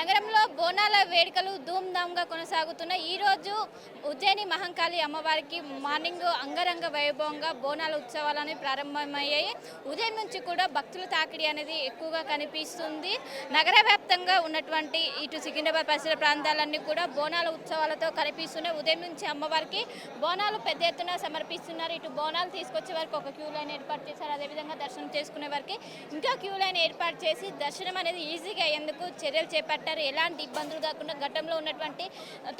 నగరంలో బోనాల వేడుకలు ధూమ్ధామ్గా కొనసాగుతున్న ఈరోజు ఉజ్జయిని మహంకాళి అమ్మవారికి మార్నింగ్ అంగరంగ వైభవంగా బోనాల ఉత్సవాలని ప్రారంభమయ్యాయి. ఉదయం నుంచి కూడా భక్తుల తాకిడి అనేది ఎక్కువగా కనిపిస్తుంది. నగర వ్యాప్తంగా ఉన్నటువంటి ఇటు సికింద్రాబాద్ పరిసర ప్రాంతాలన్నీ కూడా బోనాల ఉత్సవాలతో కనిపిస్తున్నాయి. ఉదయం నుంచి అమ్మవారికి బోనాలు పెద్ద ఎత్తున సమర్పిస్తున్నారు. ఇటు బోనాలు తీసుకొచ్చే వారికి ఒక క్యూ లైన్ ఏర్పాటు చేశారు. అదేవిధంగా దర్శనం చేసుకునే వారికి ఇంకా క్యూ లైన్ ఏర్పాటు చేసి దర్శనం అనేది ఈజీగా అయ్యేందుకు చర్యలు చేపట్టారు. ఎలాంటి ఇబ్బందులు కాకుండా గతంలో ఉన్నటువంటి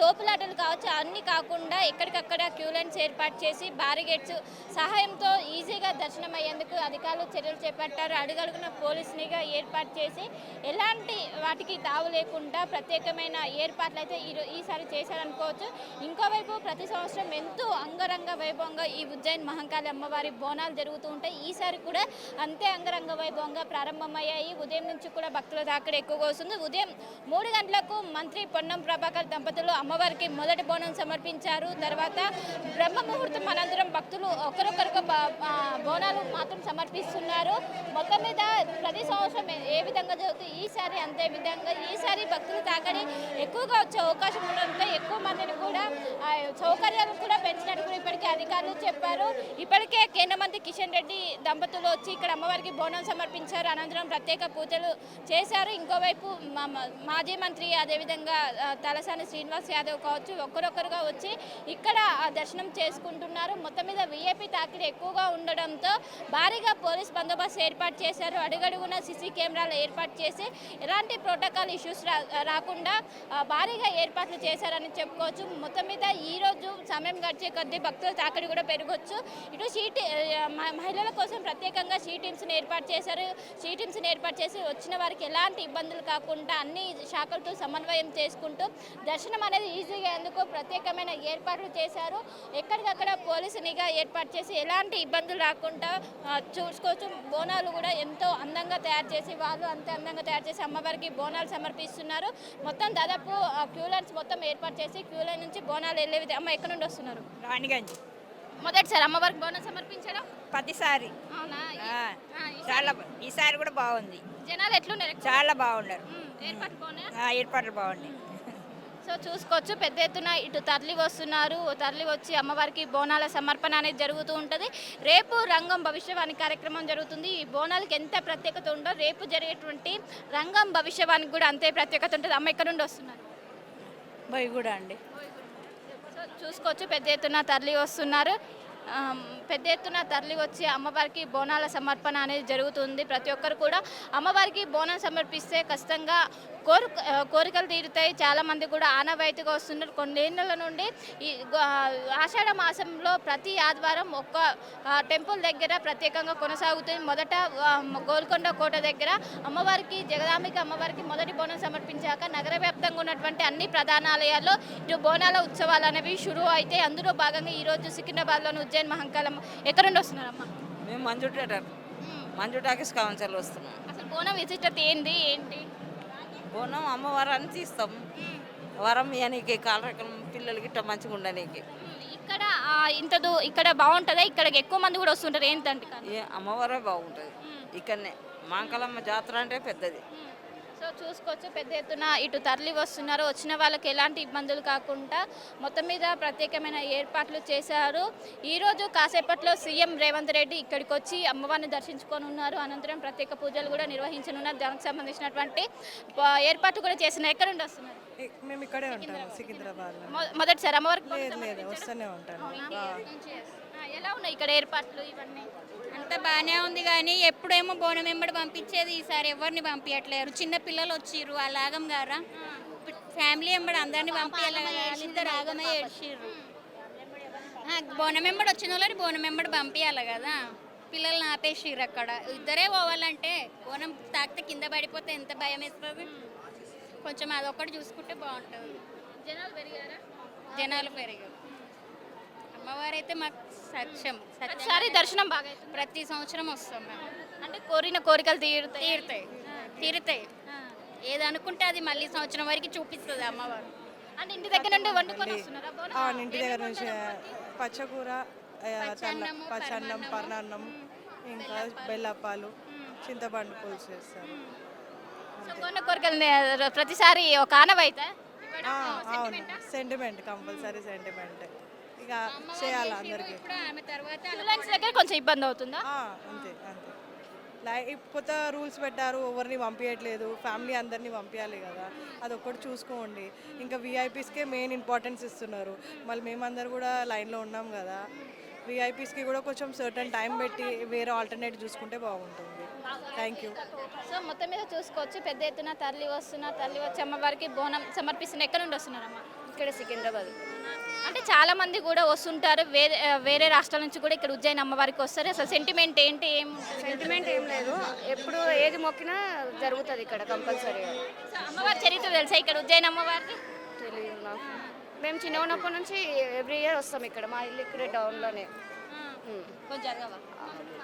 తోపులాటలు కావచ్చు అన్ని కాకుండా ఎక్కడికక్కడ క్యూ లైన్స్ ఏర్పాటు చేసి బారిగేట్స్ సహాయంతో ఈజీగా దర్శనం అయ్యేందుకు అధికారులు చర్యలు చేపట్టారు. అడుగడుగున పోలీసునిగా ఏర్పాటు చేసి ఎలాంటి వాటికి తావు లేకుండా ప్రత్యేకమైన ఏర్పాట్లు అయితే ఈసారి చేశారనుకోవచ్చు. ఇంకోవైపు ప్రతి సంవత్సరం ఎంతో అంగరంగ వైభవంగా ఈ ఉజ్జయిన్ మహంకాళి అమ్మవారి బోనాలు జరుగుతూ ఉంటాయి. ఈసారి కూడా అంతే అంగరంగ వైభవంగా ప్రారంభమయ్యాయి. ఉదయం నుంచి కూడా భక్తుల దాకా ఎక్కువగా వస్తుంది. ఉదయం మూడు గంటలకు మంత్రి పొన్నం ప్రభాకర్ దంపతులు అమ్మవారికి మొదటి బోనం సమర్పించారు. తర్వాత బ్రహ్మ ముహూర్తం అనంతరం భక్తులు ఒకరొకరికి బోనాలు మాత్రం సమర్పిస్తున్నారు. మొత్తం మీద ప్రతి సంవత్సరం ఏ- విధంగా జరుగుతుంది ఈసారి అంతే విధంగా ఈసారి భక్తులు తాకడి ఎక్కువగా వచ్చే అవకాశం ఉండడంతో ఎక్కువ మందిని కూడా సౌకర్యాలు కూడా పెంచినట్టు ఇప్పటికే అధికారులు చెప్పారు. ఇప్పటికే కేంద్ర మంత్రి కిషన్ రెడ్డి దంపతులు వచ్చి ఇక్కడ అమ్మవారికి బోనం సమర్పించారు. అనంతరం ప్రత్యేక పూజలు చేశారు. ఇంకోవైపు మా- మాజీ మంత్రి అదేవిధంగా తలసాని శ్రీనివాస్ యాదవ్ కావచ్చు ఒక్కరొక్కరుగా వచ్చి ఇక్కడ దర్శనం చేసుకుంటున్నారు. మొత్తం మీద వీఐపీ తాకిడి ఎక్కువగా ఉండడంతో భారీగా పోలీస్ బందోబస్తు ఏర్పాటు చేశారు. అడుగడుగున సీసీ కెమెరాలు ఏర్పాటు చేసి ఎలాంటి ప్రోటోకాల్ ఇష్యూస్ రా రాకుండా భారీగా ఏర్పాట్లు చేశారని చెప్పుకోవచ్చు. మొత్తం మీద ఈ రోజు సమయం గడిచే కొద్దీ భక్తుల తాకిడి కూడా పెరగవచ్చు ఇటు షీట్ మహిళల కోసం ప్రత్యేకంగా షీ టీమ్స్ని ఏర్పాటు చేశారు. షీ టీమ్స్ని ఏర్పాటు చేసి వచ్చిన వారికి ఎలాంటి ఇబ్బందులు కాకుండా అన్ని శాఖలతో సమన్వయం చేసుకుంటూ దర్శనం అనేది ఈజీగా ఎందుకు ప్రత్యేకమైన ఏర్పాట్లు చేశారు. ఎక్కడికక్కడ పోలీసు నిఘా ఏర్పాటు చేసి ఎలాంటి ఇబ్బందులు రాకుండా చూసుకోవచ్చు. బోనాలు కూడా ఎంతో అందంగా తయారు చేసి వాళ్ళు అంతే అందంగా తయారు చేసి అమ్మవారికి బోనాలు సమర్పిస్తున్నారు. మొత్తం దాదాపు క్యూ లైన్స్ మొత్తం ఏర్పాటు చేసి క్యూ లైన్ నుంచి బోనాలు వెళ్ళే విధంగా అమ్మ ఎక్కడ నుండి వస్తున్నారు? రాణిగంజ్. మొదటిసారి అమ్మవారికి బోనం సమర్పించడం? ప్రతిసారి అవునా? చాలా ఈసారి కూడా బాగుంది. జనాలు ఎట్లున్నారు? చాలా బాగున్నారు ఏర్పాట్లు బాగున్నాయా. సో చూసుకోవచ్చు పెద్ద ఎత్తున ఇటు తరలి వస్తున్నారు తరలి వచ్చి అమ్మవారికి బోనాల సమర్పణ అనేది జరుగుతూ ఉంటుంది. రేపు రంగం భవిష్యవాణి కార్యక్రమం జరుగుతుంది. ఈ బోనాలకి ఎంత ప్రత్యేకత ఉందో రేపు జరిగేటువంటి రంగం భవిష్యవాణికి కూడా అంతే ప్రత్యేకత ఉంటుంది. అమ్మ ఎక్కడ నుండి వస్తున్నారు? బొయ్యి కూడా అండి. సో చూసుకోవచ్చు పెద్ద ఎత్తున తరలి వస్తున్నారు. పెద్ద ఎత్తున తరలి వచ్చి అమ్మవారికి బోనాల సమర్పణ అనేది జరుగుతుంది. ప్రతి ఒక్కరు కూడా అమ్మవారికి బోనం సమర్పిస్తే ఖచ్చితంగా కోరు కోరికలు తీరుతాయి. చాలామంది కూడా ఆనవాయితీగా వస్తున్నారు. కొన్నేళ్ళ నుండి ఈ ఆషాఢ మాసంలో ప్రతి ఆదివారం ఒక్క టెంపుల్ దగ్గర ప్రత్యేకంగా కొనసాగుతుంది. మొదట గోల్కొండ కోట దగ్గర అమ్మవారికి జగదాంబిక అమ్మవారికి మొదటి బోనం సమర్పించాక నగర వ్యాప్తంగా ఉన్నటువంటి అన్ని ప్రధానాలయాల్లో ఇటు బోనాల ఉత్సవాలు అనేవి షురు అయితే అందులో భాగంగా ఈరోజు సికింద్రాబాద్లోని ఉజ్జయిన్ మహంకాళం ఎక్కడ నుండి వస్తున్నారమ్మా? మేము Manju theatre Manju talkies council వస్తున్నాం. అసలు బోనం విశిష్టత ఏంది? ఏంటి? బోనం అమ్మవారాన్ని తీస్తాం. వరం ఇయనీకి కాలరకం పిల్లలకి ఇట్లా మంచిగా ఉండనీకి. ఇక్కడ ఇంత దూ ఇక్కడ బాగుంటుందా? ఇక్కడికి ఎక్కువ మంది కూడా వస్తుంటారు. ఏంటంటే అమ్మవారే బాగుంటుంది. ఇక్కడనే. మాంకలమ్మ జాతర అంటే పెద్దది. చూసుకోవచ్చు. పెద్ద ఎత్తున ఇటు తరలి వస్తున్నారు. వచ్చిన వాళ్ళకి ఎలాంటి ఇబ్బందులు కాకుండా మొత్తం మీద ప్రత్యేకమైన ఏర్పాట్లు చేశారు. ఈరోజు కాసేపట్లో సీఎం రేవంత్ రెడ్డి ఇక్కడికి వచ్చి అమ్మవారిని దర్శించుకొని ఉన్నారు. అనంతరం ప్రత్యేక పూజలు కూడా నిర్వహించనున్నారు. దానికి సంబంధించినటువంటి ఏర్పాట్లు కూడా చేసిన ఎక్కడ నుండి వస్తున్నారు? మేము ఇక్కడే ఉంటాము సికింద్రాబాద్లో. మొ- మొదటిసారి అమ్మవారికి లేదు లేదు వస్తూనే ఉంటాను. ఎలా ఉన్నాయి ఇక్కడ ఏర్పాట్లు ఇవన్నీ? అంతా బాగానే ఉంది కానీ ఎప్పుడేమో బోనం వెంబడి పంపించేది ఈసారి ఎవరిని పంపించట్లేరు చిన్న పిల్లలు వచ్చిర్రు ఆగం గారా. ఫ్యామిలీ వెంబడి అందరిని పంపించాలి వాళ్ళిద్దరు ఆగమే ఏడ్చిర్రు. బోనం వెంబడి వచ్చిన వాళ్ళని బోనం వెంబడి పంపించాలి కదా. పిల్లల్ని ఆపేసిర్రు అక్కడ. ఇద్దరే పోవాలంటే బోనం తాకితే కింద పడిపోతే ఎంత భయం వేస్తుంది? కొంచెం అదొక్కటి చూసుకుంటే బాగుంటుంది. జనాలు పెరిగారా? జనాలు పెరిగారు. అమ్మవారు అయితే మాకు సత్యం ప్రతిసారి దర్శనం బాగా. ప్రతి సంవత్సరం వస్తాం మేము. అంటే కోరిన కోరికలు తీరుతాయి. తీరుతాయి. తీరుతాయి. ఏది అనుకుంటే అది మళ్ళీ సంవత్సరం వరకు చూపిస్తుంది అమ్మవారు. అంటే ఇంటి దగ్గర నుండి వండుకొని వస్తున్నారా? ఇంటి దగ్గర నుంచి పచ్చకూర పచ్చన్నం పర్ణన్నం ఇంకా బెల్లప్పాలు చింతపండు పులుసు చేస్తారు. సో కోరిన కోరికలు ప్రతిసారి ఒక ఆనవైతే అవును. సెంటిమెంట్ కంపల్సరీ సెంటిమెంట్ ఇక చేయాలి అందరికీ? ఇప్పుడు ఆమె తర్వాత లైన్స్ దగ్గర కొంచెం ఇబ్బంది అవుతుందా? ఆ, అంతే అంతే. లై కొత్త రూల్స్ పెట్టారు ఎవరిని పంపించట్లేదు ఫ్యామిలీ అందరినీ పంపించాలి కదా. అది ఒక్కటి చూసుకోండి. ఇంకా విఐపీస్కే మెయిన్ ఇంపార్టెన్స్ ఇస్తున్నారు. మళ్ళీ మేమందరూ కూడా లైన్లో ఉన్నాం కదా. విఐపీస్కి కూడా కొంచెం సర్టన్ టైం పెట్టి వేరే ఆల్టర్నేట్ చూసుకుంటే బాగుంటుంది. థ్యాంక్ యూ సో మొత్తం మీద చూసుకోవచ్చు పెద్ద ఎత్తున తరలి వస్తున్న తరలి వచ్చి అమ్మవారికి బోనం సమర్పిస్తున్న ఎక్కడ నుండి వస్తున్నారమ్మా? ఇక్కడ సికింద్రాబాద్. అంటే చాలా మంది కూడా వస్తుంటారు వేరే వేరే రాష్ట్రాల నుంచి కూడా ఇక్కడ ఉజ్జయిని అమ్మవారికి వస్తారు. అసలు సెంటిమెంట్ ఏంటి ఏం సెంటిమెంట్ ఏం లేదు. ఎప్పుడు ఏది మొక్కినా జరుగుతుంది ఇక్కడ కంపల్సరీగా. అమ్మవారి చరిత్ర తెలుసా ఇక్కడ ఉజ్జయిని అమ్మవారిది తెలియదు నాకు. మేము చిన్న ఉన్నప్పటి నుంచి ఎవ్రీ ఇయర్ వస్తాం ఇక్కడ. మా ఇల్లు ఇక్కడే డౌన్లోనే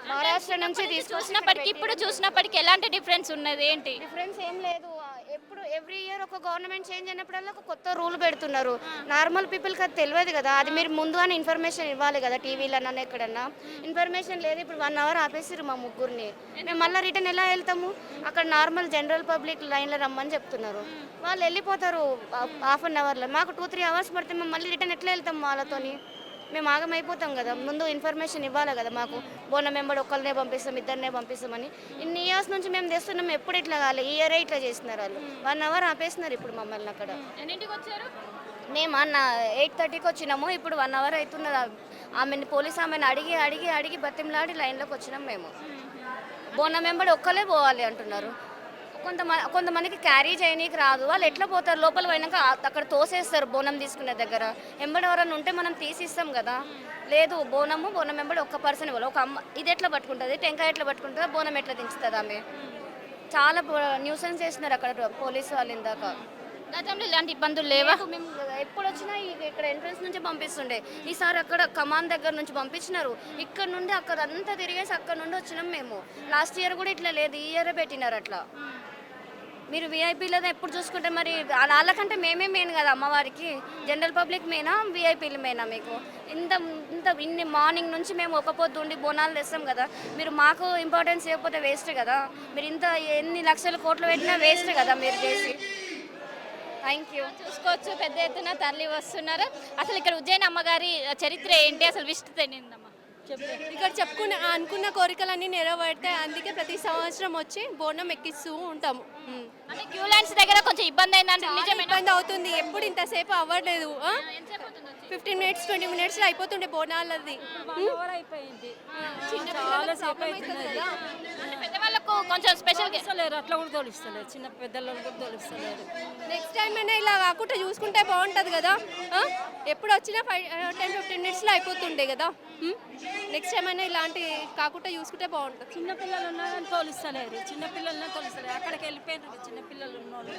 మహారాష్ట్ర నుంచి చూసినప్పటికీ ఇప్పుడు చూసినప్పటికీ ఎలాంటి డిఫరెన్స్ ఉన్నది? ఏంటి? డిఫరెన్స్ ఏం లేదు. ఎప్పుడు ఎవ్రీ ఇయర్ ఒక గవర్నమెంట్ చేంజ్ అయినప్పుడల్లా ఒక కొత్త రూల్ పెడుతున్నారు. నార్మల్ పీపుల్కి అది తెలియదు కదా. అది మీరు ముందు అని ఇన్ఫర్మేషన్ ఇవ్వాలి కదా టీవీలోనన్నా ఎక్కడన్నా. ఇన్ఫర్మేషన్ లేదు. ఇప్పుడు వన్ అవర్ ఆపేసిరు మా ముగ్గురిని. మేము మళ్ళీ రిటర్న్ ఎలా వెళ్తాము? అక్కడ నార్మల్ జనరల్ పబ్లిక్ లైన్లో రమ్మని చెప్తున్నారు. వాళ్ళు వెళ్ళిపోతారు హాఫ్ అన్ అవర్లో. మాకు టూ త్రీ అవర్స్ పడితే మేము మళ్ళీ రిటర్న్ ఎట్లా వెళ్తాం వాళ్ళతోని? మేము ఆగమైపోతాం కదా. ముందు ఇన్ఫర్మేషన్ ఇవ్వాలి కదా మాకు. బోనం మెంబడి ఒక్కరినే పంపిస్తాం ఇద్దరినే పంపిస్తామని. ఇన్ని ఇయర్స్ నుంచి మేము తెస్తున్నాం ఎప్పుడు ఇట్లా కాలే? ఈ ఇయరే ఇట్లా చేస్తున్నారు వాళ్ళు? వన్ అవర్ ఆపేస్తున్నారు ఇప్పుడు మమ్మల్ని అక్కడ. మేము. అన్న ఎయిట్ థర్టీకి వచ్చినాము ఇప్పుడు వన్ అవర్ అవుతున్నది. ఆమెని పోలీస్ ఆమెను అడిగి అడిగి అడిగి బతిమలాడి లైన్లోకి వచ్చినాం మేము. బోనం వెంబడి ఒక్కలే పోవాలి అంటున్నారు. కొంతమంది కొంతమందికి క్యారీ చేయనీకి రాదు. వాళ్ళు ఎట్లా పోతారు? లోపల పోయినాక అక్కడ తోసేస్తారు బోనం తీసుకునే దగ్గర. ఎంబడి ఎవరైనా ఉంటే మనం తీసిస్తాం కదా. లేదు బోనము బోనం వెంబడి ఒక్క పర్సన్ ఇవ్వాలి. ఒక అమ్మ ఇది ఎట్లా పట్టుకుంటుంది? టెంకాయ ఎట్లా పట్టుకుంటుందా? బోనం ఎట్లా దించుతుంది ఆమె? చాలా న్యూసెన్స్ చేసినారు అక్కడ పోలీసు వాళ్ళు ఇందాక. గతంలో ఇలాంటి ఇబ్బందులు లేవా? మేము ఎప్పుడు వచ్చినా ఇక్కడ ఎంట్రన్స్ నుంచి పంపిస్తుండే. ఈసారి అక్కడ కమాన్ దగ్గర నుంచి పంపించినారు. ఇక్కడ నుండి అక్కడ అంతా తిరిగేసి అక్కడ నుండి వచ్చినాం మేము. లాస్ట్ ఇయర్ కూడా ఇట్లా లేదు. ఈ ఇయర్ పెట్టినారు అట్లా. మీరు విఐపీలో ఎప్పుడు చూసుకుంటే మరి వాళ్ళ- వాళ్ళకంటే మేమే మెయిన్ కదా అమ్మవారికి. జనరల్ పబ్లిక్ మేనా విఐపీలు మేనా మీకు? ఇంత ఇంత ఇన్ని మార్నింగ్ నుంచి మేము ఒక పొద్దు ఉండి బోనాలు తెస్తాం కదా. మీరు మాకు ఇంపార్టెన్స్ ఇవ్వకపోతే వేస్ట్ కదా. మీరు ఇంత ఎన్ని లక్షల కోట్లు పెట్టినా వేస్ట్ కదా మీరు చేసి. థ్యాంక్ యూ చూసుకోవచ్చు పెద్ద ఎత్తున తరలి వస్తున్నారు. అసలు ఇక్కడ ఉజ్జయిని అమ్మగారి చరిత్ర ఏంటి? అసలు విస్తృత ఏంటమ్మా ఇక్కడ చెప్పుకున్న అనుకున్న కోరికలన్నీ నెరవేరుతాయి. అందుకే ప్రతి సంవత్సరం వచ్చి బోనం ఎక్కిస్తూ ఉంటాము. ఉమ్. అంటే క్యూ లైన్స్ దగ్గర కొంచెం ఇబ్బంది అయిందంటే ఇబ్బంది అవుతుంది. ఎప్పుడు ఇంతసేపు అవ్వట్లేదు ఫిఫ్టీన్ మినిట్స్ ట్వంటీ మినిట్స్లో అయిపోతుండే బోనాలది. అయిపోయింది. కొంచెం స్పెషల్ తోలిస్తలేరు అట్లా కూడా తోలిస్తలేరు. చిన్న పెద్దలను కూడా తోలిస్తలేరు. నెక్స్ట్ టైం అయినా ఇలా కాకుండా చూసుకుంటే బాగుంటుంది కదా? ఎప్పుడు వచ్చినా ఫైవ్ టెన్ ఫిఫ్టీన్ మినిట్స్లో అయిపోతుండే కదా? నెక్స్ట్ టైం అయినా ఇలాంటి కాకుండా చూసుకుంటే బాగుంటుంది. చిన్న పిల్లలు ఉన్నారని తోలిస్తలేరు. చిన్న పిల్లలనే తోలిస్తలేరు. అక్కడికి వెళ్ళిపోయినారు చిన్న పిల్లలు ఉన్నోళ్ళు.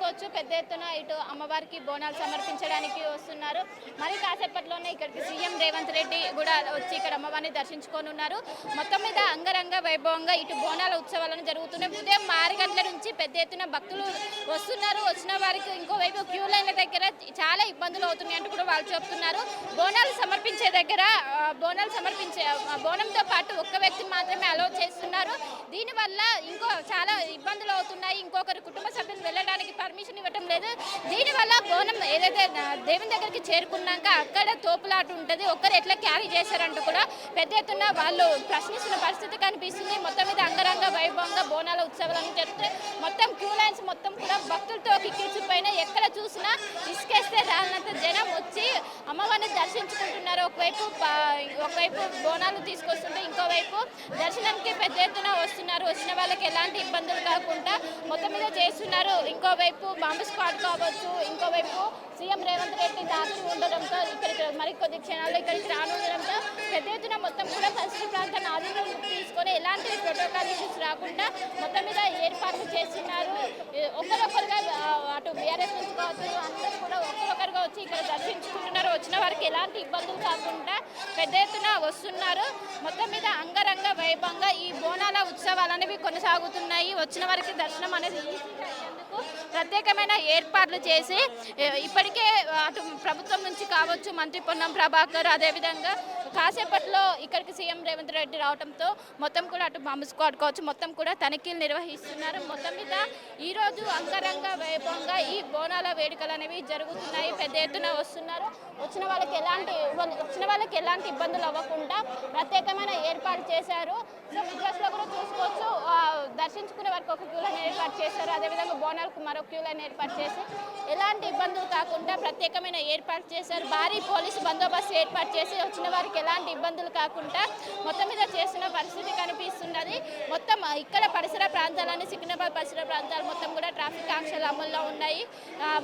చూసుకోవచ్చు పెద్ద ఎత్తున ఇటు అమ్మవారికి బోనాలు సమర్పించడానికి వస్తున్నారు. మరి కాసేపట్లోనే ఇక్కడికి సీఎం రేవంత్ రెడ్డి కూడా వచ్చి ఇక్కడ అమ్మవారిని దర్శించుకోనున్నారు. మొత్తం మీద అంగరంగ వైభవంగా ఇటు బోనాల ఉత్సవాలను జరుగుతున్నాయి. ఉదయం ఆరు గంటల నుంచి పెద్ద ఎత్తున భక్తులు వస్తున్నారు. వచ్చిన వారికి ఇంకోవైపు క్యూ లైన్ల దగ్గర చాలా ఇబ్బందులు అవుతున్నాయి అంటూ కూడా వాళ్ళు చెప్తున్నారు. బోనాలు సమర్పించే దగ్గర బోనాలు సమర్పించే బోనంతో పాటు ఒక్క వ్యక్తి మాత్రమే అలో చేస్తున్నారు. దీనివల్ల ఇంకో చాలా ఇబ్బందులు అవుతున్నాయి. ఇంకొకరు కుటుంబ సభ్యులు వెళ్ళడానికి పర్మిషన్ ఇవ్వటం లేదు. దీనివల్ల బోనం ఏదైతే దేవుని దగ్గరికి చేరుకున్నాక అక్కడ తోపులాట ఉంటుంది. ఒక్కరు ఎట్లా క్యారీ చేశారంటూ కూడా పెద్ద ఎత్తున వాళ్ళు ప్రశ్నిస్తున్న పరిస్థితి కనిపిస్తుంది. మొత్తం మీద అంగరంగ వైభవంగా బోనాల ఉత్సవాలను జరుగుతాయి మొత్తం క్యూ లైన్స్ మొత్తం కూడా భక్తులతో కిక్కిరిసిపోయిన ఎక్కడ చూసినా ఇసుకేస్తే రానంత జనం వచ్చి అమ్మవారిని దర్శించుకుంటున్నారు. ఒకవైపు ఒకవైపు బోనాలు తీసుకొస్తుంటే ఇంకోవైపు దర్శనంకి పెద్ద ఎత్తున వస్తున్నారు. వచ్చిన వాళ్ళకి ఎలాంటి ఇబ్బందులు కాకుండా మొత్తం మీద చేస్తున్నారు. ఇంకోవైపు బాంబు స్క్వాడ్ కావచ్చు ఇంకోవైపు సీఎం రేవంత్ రెడ్డి దాచి ఉండడంతో ఇక్కడికి మరి కొద్ది క్షణాల్లో ఇక్కడికి రానుండడంతో పెద్ద ఎత్తున మొత్తం కూడా పరిసర ప్రాంతాన్ని ఆధీనంలో తీసుకొని ఎలాంటి ప్రోటోకాల్ ఇష్యూస్ రాకుండా మొత్తం మీద ఏర్పాట్లు చేస్తున్నారు. ఒకరొకరుగా అటు బీఆర్ఎస్ నుంచి కావచ్చు అందరూ కూడా ఒకరొకరుగా వచ్చి ఇక్కడ దర్శించుకుంటున్నారు. వచ్చిన వారికి ఎలాంటి ఇబ్బందులు కాకుండా పెద్ద ఎత్తున వస్తున్నారు. మొత్తం మీద అంగరంగ వైభవంగా ఈ బోనాల ఉత్సవాలు అనేవి కొనసాగుతున్నాయి. వచ్చిన వారికి దర్శనం అనేది ప్రత్యేకమైన ఏర్పాట్లు చేసి ఇప్పటి అందుకే అటు ప్రభుత్వం నుంచి కావచ్చు మంత్రి పొన్నం ప్రభాకర్ అదేవిధంగా కాసేపట్లో ఇక్కడికి సీఎం రేవంత్ రెడ్డి రావడంతో మొత్తం కూడా అటు బాంబు స్క్వాడ్ కావచ్చు మొత్తం కూడా తనిఖీలు నిర్వహిస్తున్నారు. మొత్తం మీద ఈరోజు అంగరంగ వైభవంగా ఈ బోనాల వేడుకలు అనేవి జరుగుతున్నాయి. పెద్ద ఎత్తున వస్తున్నారు. వచ్చిన వాళ్ళకి ఎలాంటి వచ్చిన వాళ్ళకి ఎలాంటి ఇబ్బందులు అవ్వకుండా ప్రత్యేకమైన ఏర్పాటు చేశారు. సో విగ్రహంలో కూడా చూసుకోవచ్చు. దర్శించుకునే వారికి ఒక క్యూలను ఏర్పాటు చేశారు. అదేవిధంగా బోనాలకు మరో క్యూలను ఏర్పాటు చేసి ఎలాంటి ఇబ్బందులు కాకుండా ప్రత్యేకమైన ఏర్పాటు చేశారు. భారీ పోలీసు బందోబస్తు ఏర్పాటు చేసి వచ్చిన వారికి ఎలాంటి ఇబ్బందులు కాకుండా మొత్తం మీద చేస్తున్న పరిస్థితి కనిపిస్తున్నది. మొత్తం ఇక్కడ పరిసర ప్రాంతాలన్నీ సికింద్రాబాద్ పరిసర ప్రాంతాలు మొత్తం కూడా ట్రాఫిక్ ఆంక్షలు అమల్లో ఉన్నాయి.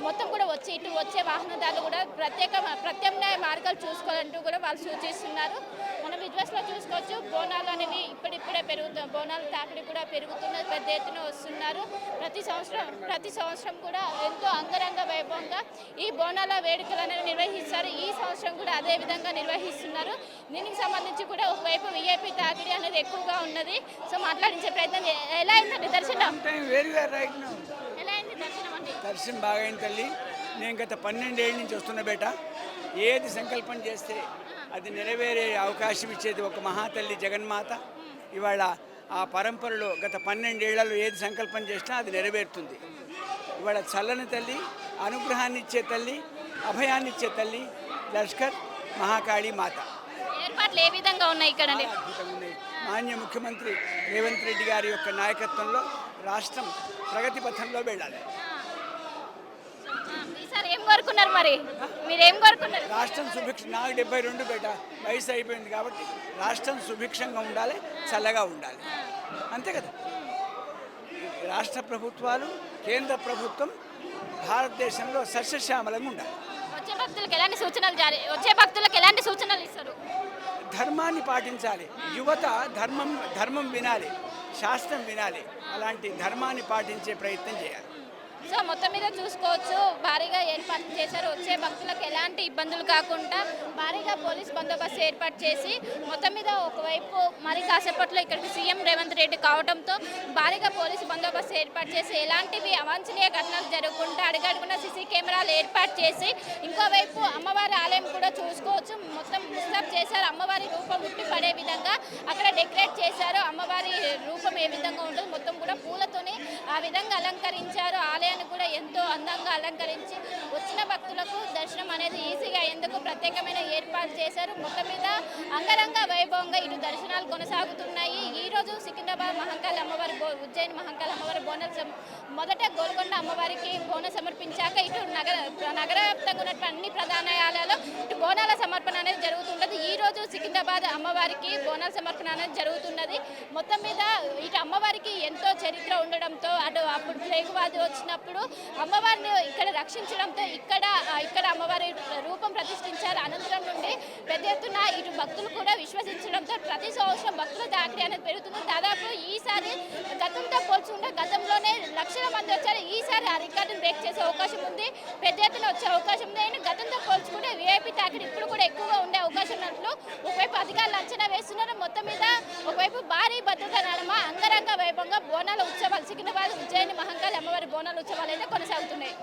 మొత్తం కూడా వచ్చి ఇటు వచ్చే వాహనదారులు కూడా ప్రత్యేక ప్రత్యామ్నాయ మార్గాలు చూసుకోవాలంటూ కూడా వాళ్ళు సూచిస్తున్నారు. మనం విజువల్స్లో చూసుకోవచ్చు. బోనాలు అనేవి ఇప్పుడిప్పుడే పెరుగుతుంది బోనాల తాకిడి కూడా పెరుగుతున్నది. పెద్ద ఎత్తున వస్తున్నారు. ప్రతి సంవత్సరం ప్రతి సంవత్సరం కూడా ఎంతో అంగరంగ వైభవంగా ఈ బోనాల వేడుకలు అనేవి నిర్వహిస్తారు. ఈ సంవత్సరం కూడా అదే విధంగా నిర్వహిస్తున్నారు. దీనికి సంబంధించి కూడా ఒకవైపు విఐపి తాకిడి అనేది ఎక్కువగా ఉన్నది. సో మాట్లాడించే ప్రయత్నం ఎలా అయిందండి దర్శనం? ఎలా అయింది దర్శనం అండి? దర్శనం బాగా అయింది తల్లి. నేను గత పన్నెండేళ్ళ నుంచి వస్తున్న బేట. ఏది సంకల్పం చేస్తే అది నెరవేరే అవకాశం ఇచ్చేది ఒక మహాతల్లి జగన్మాత. ఇవాళ ఆ పరంపరలో గత పన్నెండేళ్ళలో ఏది సంకల్పం చేసినా అది నెరవేరుతుంది. ఇవాళ చల్లని తల్లి అనుగ్రహాన్ని ఇచ్చే తల్లి అభయాన్ని ఇచ్చే తల్లి లష్కర్ మహాకాళి మాత. ఏర్పాట్లు ఏ విధంగా ఉన్నాయి ఇక్కడ ఉన్నాయి. మాన్య ముఖ్యమంత్రి రేవంత్ రెడ్డి గారి యొక్క నాయకత్వంలో రాష్ట్రం ప్రగతి పథంలో వెళ్ళాలి. ఏం కోరుకున్నారు మరి? మీరు ఏం కోరుకున్నారు? రాష్ట్రం సుభిక్ష నాకు డెబ్బై రెండు బేట వయసు అయిపోయింది కాబట్టి రాష్ట్రం సుభిక్షంగా ఉండాలి చల్లగా ఉండాలి. అంతే కదా? రాష్ట్ర ప్రభుత్వాలు కేంద్ర ప్రభుత్వం భారతదేశంలో సస్యశ్యామలంగా ఉండాలి. వచ్చే భక్తులకు ఎలాంటి సూచనలు జారీ వచ్చే భక్తులకు ఎలాంటి సూచనలు ఇస్తారు? ధర్మాన్ని పాటించాలి. యువత ధర్మం ధర్మం వినాలి శాస్త్రం వినాలి. అలాంటి ధర్మాన్ని పాటించే ప్రయత్నం చేయాలి. సో మొత్తం మీద చూసుకోవచ్చు. భారీగా ఏర్పాటు చేశారు. వచ్చే భక్తులకు ఎలాంటి ఇబ్బందులు కాకుండా భారీగా పోలీస్ బందోబస్తు ఏర్పాటు చేసి మొత్తం మీద ఒకవైపు మరి కాసేపట్లో ఇక్కడికి సీఎం రేవంత్ రెడ్డి కావడంతో భారీగా పోలీసు బందోబస్తు ఏర్పాటు చేసి ఎలాంటివి అవాంఛనీయ ఘటనలు జరగకుండా అడుగడుగున సీసీ కెమెరాలు ఏర్పాటు చేసి ఇంకోవైపు అమ్మవారి ఆలయం కూడా చూసుకోవచ్చు. మొత్తం ముస్తాబ్ చేశారు. అమ్మవారి రూపం ఉట్టి పడే విధంగా అక్కడ డెకరేట్ చేశారు. అమ్మవారి రూపం ఏ విధంగా ఉంటుంది మొత్తం కూడా పూలతోనే ఆ విధంగా అలంకరించారు. ఆలయం ఆలయాన్ని కూడా ఎంతో అందంగా అలంకరించి వచ్చిన భక్తులకు దర్శనం అనేది ఈజీగా అయ్యేందుకు ప్రత్యేకమైన ఏర్పాటు చేశారు. మొత్తం మీద అంగరంగ వైభవంగా ఇటు దర్శనాలు కొనసాగుతున్నాయి. ఈ రోజు మహంకాళి అమ్మవారి బో ఉజ్జయిని మహంకాళి అమ్మవారి బోనస్ మొదట గోల్కొండ అమ్మవారికి బోనం సమర్పించాక ఇటు నగర నగర వ్యాప్తంగా ఉన్నటువంటి అన్ని ప్రధానాలయాలలో ఇటు బోనాల సమర్పణ అనేది జరుగుతున్నది ఈ రోజు సికింద్రాబాద్ అమ్మవారికి బోనాల సమర్పణ అనేది జరుగుతున్నది. మొత్తం మీద ఇటు అమ్మవారికి ఎంతో చరిత్ర ఉండడంతో అటు అప్పుడు ప్లేగు వ్యాధి వచ్చినప్పుడు అమ్మవారిని ఇక్కడ రక్షించడంతో ఇక్కడ ఇక్కడ అమ్మవారి రూపం ప్రతిష్ఠించారు. అనంతరం నుండి భక్తులు కూడా విశ్వసించడంతో ప్రతి సంవత్సరం భక్తుల తాకిడి అనేది పెరుగుతుంది. దాదాపు ఈసారి గతంతో పోల్చుకుంటే గతంలోనే లక్షల మంది వచ్చారు. ఈసారి ఆ రికార్డును బ్రేక్ చేసే అవకాశం ఉంది. పెద్ద ఎత్తున వచ్చే అవకాశం ఉంది. అయినా గతంతో పోల్చుకుంటే వీఐపీ తాకిడి ఇప్పుడు కూడా ఎక్కువగా ఉండే అవకాశం ఉన్నట్లు ఒకవైపు అధికారులు అంచనా వేస్తున్నారు. మొత్తం మీద ఒకవైపు భారీ భద్రత నడమ అంగరంగ వైభవంగా బోనాల ఉత్సవాలు సికింద్రాబాద్ ఉజ్జయిని మహంకాళి అమ్మవారి బోనాల ఉత్సవాలు అయితే కొనసాగుతున్నాయి.